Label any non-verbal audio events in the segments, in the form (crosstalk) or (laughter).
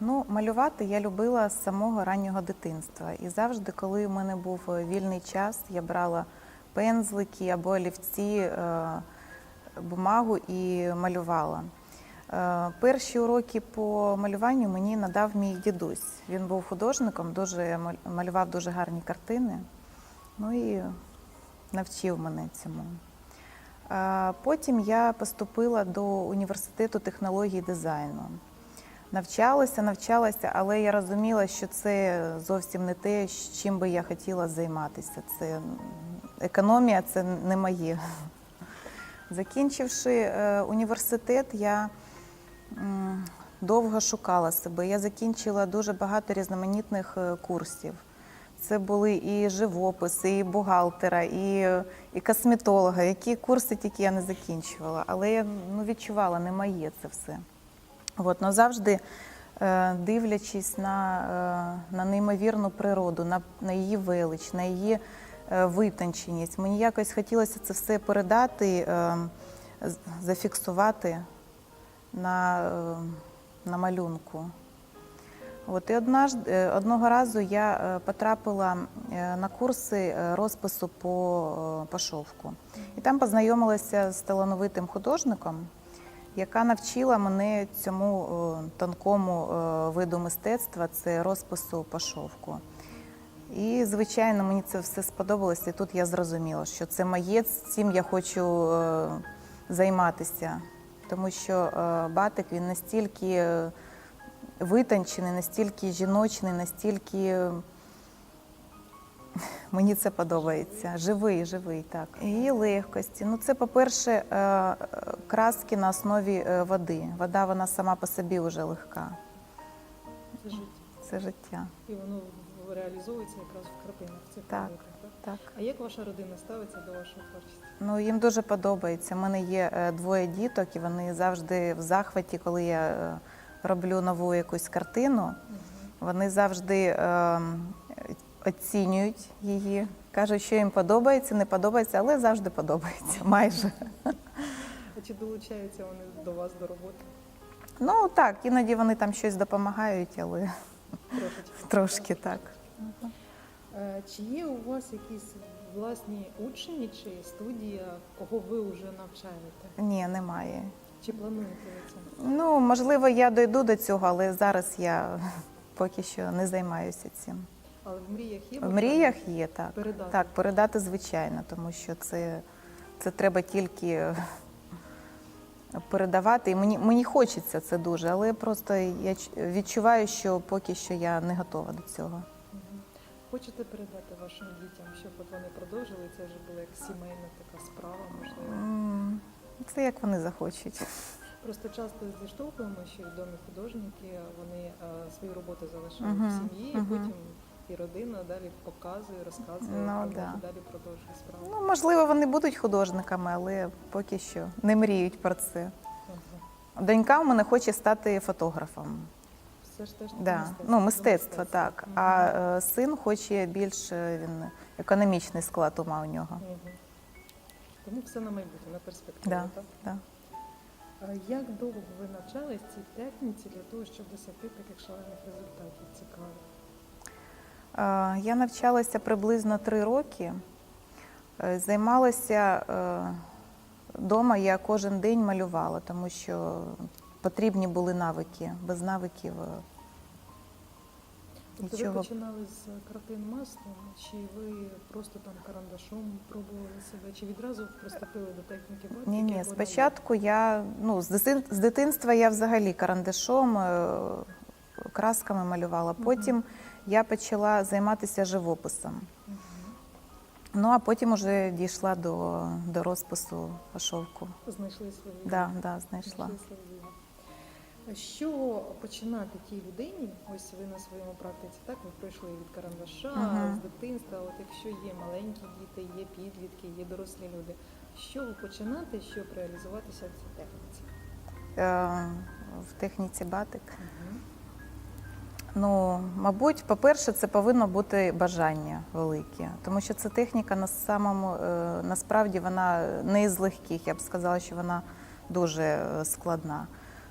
Ну, малювати я любила з самого раннього дитинства. І завжди, коли в мене був е, вільний час, я брала пензлики або олівці, е, бумагу і малювала. Е, Перші уроки по малюванню мені надав мій дідусь. Він був художником, дуже малював дуже гарні картини. Ну і навчив мене цьому. Потім я поступила до університету технологій дизайну. Навчалася, навчалася, але я розуміла, що це зовсім не те, чим би я хотіла займатися. Це економія, це не моє. Закінчивши е, університет, я довго шукала себе. Я закінчила дуже багато різноманітних е, курсів. Це були і живописи, і бухгалтера, і, і косметолога. Які курси тільки я не закінчувала. Але я ну, відчувала, не моє це все. От, но завжди е, дивлячись на, е, на неймовірну природу, на, на її велич, на її е, витонченість, мені якось хотілося це все передати, зафіксувати на, на малюнку. От, і однажды, е, одного разу я потрапила на курси розпису по, по шовку. І там познайомилася з талановитим художником, яка навчила мене цьому е, тонкому е, виду мистецтва це розпису по шовку. І, звичайно, мені це все сподобалося. І тут я зрозуміла, що це моє, цим я хочу е, займатися. Тому що батик він настільки витончений, настільки жіночний, настільки мені це подобається. Живий, живий, так. І легкості. Ну, це, по-перше, е, е, краски на основі е, води. Вода вона сама по собі вже легка. Це життя. Це життя. І воно реалізовується якраз в картинах, в цих Так. Так? Так. А як ваша родина ставиться до вашої творчості? Ну, їм дуже подобається. У мене є двоє діток, і вони завжди в захваті, коли я роблю нову якусь картину. Вони завжди е, оцінюють її, кажуть, що їм подобається, не подобається, але завжди подобається, (laughs) майже. А чи долучаються вони до вас до роботи? Ну так, іноді вони там щось допомагають, але Трошечки. трошки так. Е, Чи є у вас якісь власні учні чи студія, кого ви вже навчаєте? Ні, немає. Чи плануєте ви це? Ну, можливо, я дойду до цього, але зараз я (laughs) поки що не займаюся цим. Але в мріях є В мріях є так. передати? Так, передати звичайно, тому що це, це треба тільки передавати. І мені, мені хочеться це дуже, але просто я відчуваю, що поки що я не готова до цього. Хочете передати вашим дітям, щоб от вони продовжили? Це вже була як сімейна така справа, можливо. Це як вони захочуть. Просто часто зіштовхуємо, що відомі художники вони е, свої роботи залишають Мгм, в сім'ї, і мгм. потім і родина далі показує, розказує, Ну, да. далі продовжує справу. Ну, можливо, вони будуть художниками, але поки що не мріють про це. Ага. Донька у мене хоче стати фотографом. Все ж теж Да. мистецтво, Ну, мистецтво, так. Мгм. А е, син хоче більш е, він економічний склад ума у нього. Мгм. Тому все на майбутнє, на перспективу. Да, Так? да. А як довго ви навчались цій техніці для того, щоб досягти таких шалених результатів цікавих? Е, Я навчалася приблизно три роки. Е, Займалася вдома, я кожен день малювала, тому що потрібні були навики. Без навиків е, Тобто ви починали з картин маслом, чи ви просто там карандашом пробували себе, чи відразу приступили до техніки батьків? Ні, ні. Спочатку я ну, з дитинства я взагалі карандашом, е, красками малювала. Потім я почала займатися живописом. Ну а потім вже дійшла до, до розпису по шовку. Знайшли свою Да, да, знайшла. Що починати тій людині? Ось ви на своєму практиці, так ви пройшли від карандаша Мгм. з дитинства. От якщо є маленькі діти, є підлітки, є дорослі люди. Що ви починати, щоб реалізуватися в цій техніці? Е, в техніці батик. Ну, мабуть, по-перше, це повинно бути бажання велике, тому що ця техніка на самому е, насправді вона не із легких. Я б сказала, що вона дуже е, складна.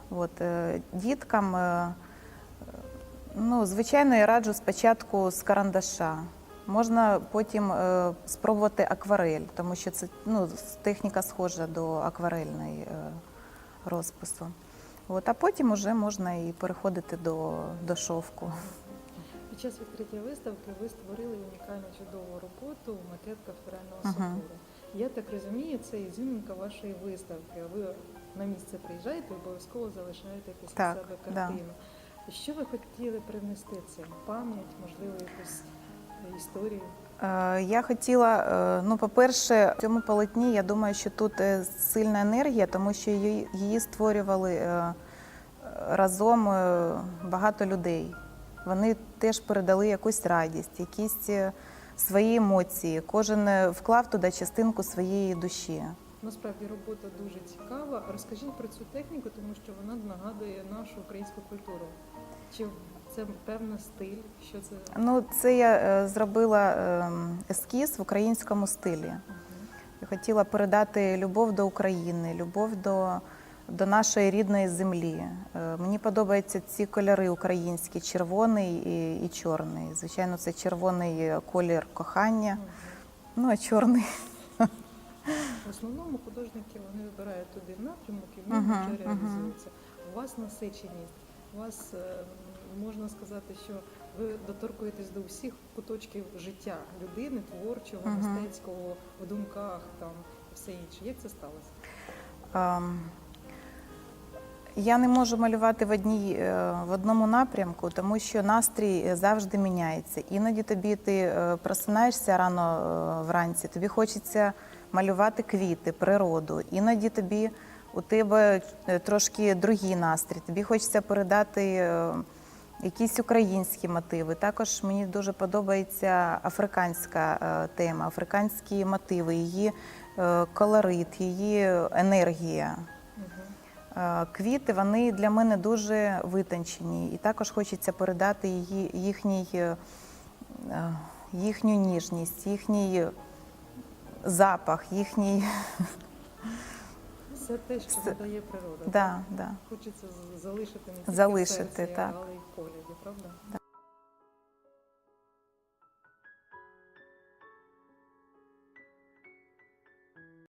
От, е, діткам Ну, звичайно, я раджу спочатку з карандаша. Можна потім спробувати акварель, тому що це ну, техніка схожа до акварельної розпису. От, а потім вже можна і переходити до, до шовку. Під час відкриття виставки ви створили унікальну чудову роботу макетка ферального Мгм. собору. Я так розумію, це ізюминка вашої виставки. Ви на місце приїжджаєте, обов'язково залишаєте після Так, себе да. картину. Що ви хотіли привнести цим? Пам'ять, можливо, якусь історію? Е, Я хотіла, е, ну, по-перше, в цьому полотні я думаю, що тут е, сильна енергія, тому що її, створювали разом багато людей. Вони теж передали якусь радість, якісь свої емоції. Кожен вклав туди частинку своєї душі. Насправді робота дуже цікава. Розкажіть про цю техніку, тому що вона нагадує нашу українську культуру. Чи це певний стиль? Що це? Ну, це я е, зробила е, ескіз в українському стилі. Я хотіла передати любов до України, любов до, до нашої рідної землі. Е, Мені подобаються ці кольори українські, червоний і, і чорний. Звичайно, це червоний колір кохання, ну а чорний. В основному художники вони вибирають туди напрямок і в ньому Мгм, вже реалізуються. У вас насиченість, у вас е, можна сказати, що ви доторкуєтесь до всіх куточків життя людини, творчого, Мгм. мистецького, в думках там і все інше. Як це сталося? Ем, Я не можу малювати в, одній, е, в одному напрямку, тому що настрій завжди міняється. Іноді тобі ти е, просинаєшся рано вранці, тобі хочеться малювати квіти, природу. Іноді тобі у тебе е, трошки другий настрій. Тобі хочеться передати е, якісь українські мотиви. Також мені дуже подобається африканська е, тема, африканські мотиви, її колорит, її енергія. Квіти вони для мене дуже витончені, і також хочеться передати її, їхній, їхню ніжність, їхній запах, їхній. Все те, що надає природа. Да, да. Хочеться залишити не тільки Залишити, в серці, так. але й в погляді, правда?